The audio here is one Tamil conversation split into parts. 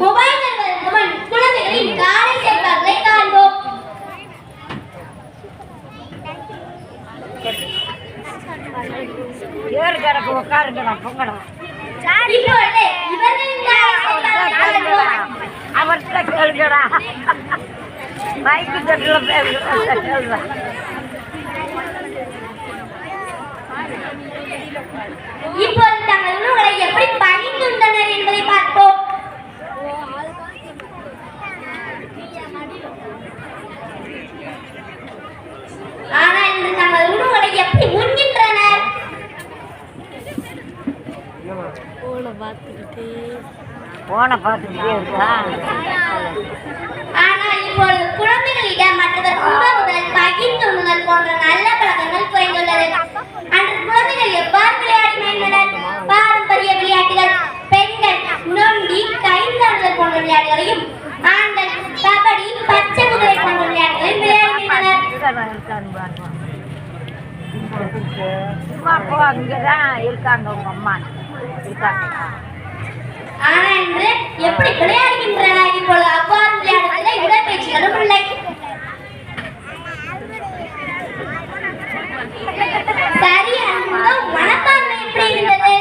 மொபைல் முன் குழந்தைகளின் காலை செயல்பாடுகளை காண்போம். ஏறு கிடக்கு உட்காருங்கடா பொங்கடா இப்பொழுது இவர்களின் காலை செயல்பாடுகளை காண்போம். அவர்கிட்ட கேளுங்கடா. மைக்கு தட்டில் பேசுகிறா இப்போது போனை பார்த்துக்கிட்டே இருக்கா ஆனால் இப்பொழுது குழந்தைகளிடம் மற்றவர் உணவுகள் பகிர்ந்துண்ணுதல் போன்ற நல்ல பழக்கங்கள் குறைந்துள்ளது அன்று குழந்தைகள் எவ்வாறு விளையாடி மகிழ்ந்தனர் பாரம்பரிய விளையாட்டுகள் பெண்கள் நொண்டி கைந்தாடுதல் போன்ற விளையாட்டுகளையும் ஆண்கள் கபடி பச்சை குதிரை போன்ற விளையாட்டுகளையும் விளையாடுகின்றனர் அங்கே தான் இருக்காங்க உங்க அம்மா இன்று எப்படி விளையாடுகின்றனர் இப்பொழுது அவ்வாறு விளையாடுவதில்லை உடற்பயிற்சிகளும் இல்லை. சரி அந்த மனப்பான்மை எப்படி இருந்தது?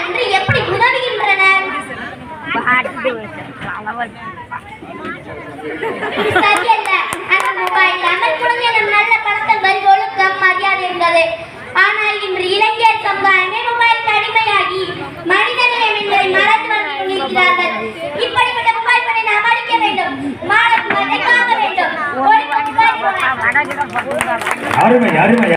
இன்று எப்படி சரியல்ல. அந்த மொபைல் இல்லாமல் குழந்தைகளிடம் நல்ல பழக்கங்கள் ஒழுக்கம் மரியாதை இருந்தது. ஆனால் இன்று இளைஞர் சமுதாயமே மொபைலுக்கு அடிமையாகி மனிதநேயம் என்பதை மறந்து வந்து கொண்டிருக்கிறார்கள். இப்படிப்பட்ட மொபைல் பணி நாம் அழிக்க வேண்டும். மாணவர்களை காக்க வேண்டும். அருமை அருமை.